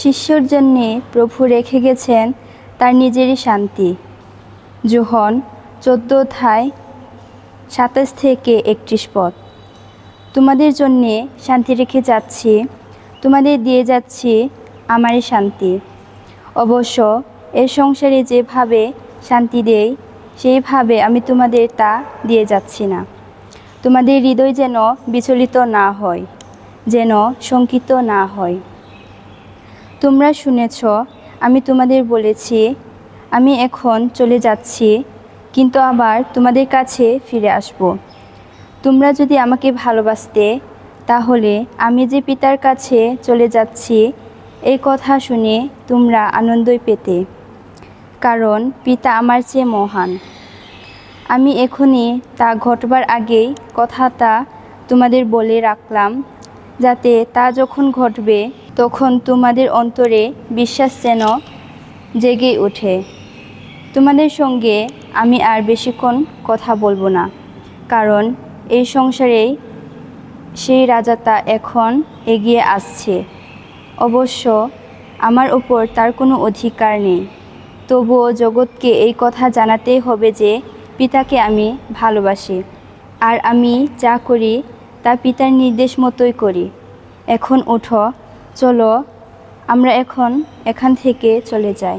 শিষ্যর জন্যে প্রভু রেখে গেছেন তার নিজেরই শান্তি। জোহন চোদ্দ অধ্যায় সাতাশ থেকে একত্রিশ পদ। তোমাদের জন্যে শান্তি রেখে যাচ্ছি, তোমাদের দিয়ে যাচ্ছি আমারই শান্তি। অবশ্য এর সংসারে যেভাবে শান্তি দেই, সেইভাবে আমি তোমাদের তা দিয়ে যাচ্ছি না। তোমাদের হৃদয় যেন বিচলিত না হয়, যেন শঙ্কিত না হয়। তোমরা শুনেছ, আমি তোমাদের বলেছি, আমি এখন চলে যাচ্ছি, কিন্তু আবার তোমাদের কাছে ফিরে আসব। তোমরা যদি আমাকে ভালোবাসতে, তাহলে আমি যে পিতার কাছে চলে যাচ্ছি এই কথা শুনে তোমরা আনন্দই পেতে। কারণ পিতা আমার চেয়ে মহান। আমি এখনই তা ঘটবার আগেই কথাটা তোমাদের বলে রাখলাম, যাতে তা যখন ঘটবে তখন তোমাদের অন্তরে বিশ্বাস যেন জেগে ওঠে। তোমাদের সঙ্গে আমি আর বেশিক্ষণ কথা বলব না, কারণ এই সংসারেই সেই রাজাটা এখন এগিয়ে আসছে। অবশ্য আমার উপর তার কোনো অধিকার নেই। তবুও জগৎকে এই কথা জানাতেই হবে যে পিতাকে আমি ভালোবাসি, আর আমি যা করি তা পিতার নির্দেশ মতোই করি। এখন ওঠো চলো আমরা এখন এখান থেকে চলে যাই।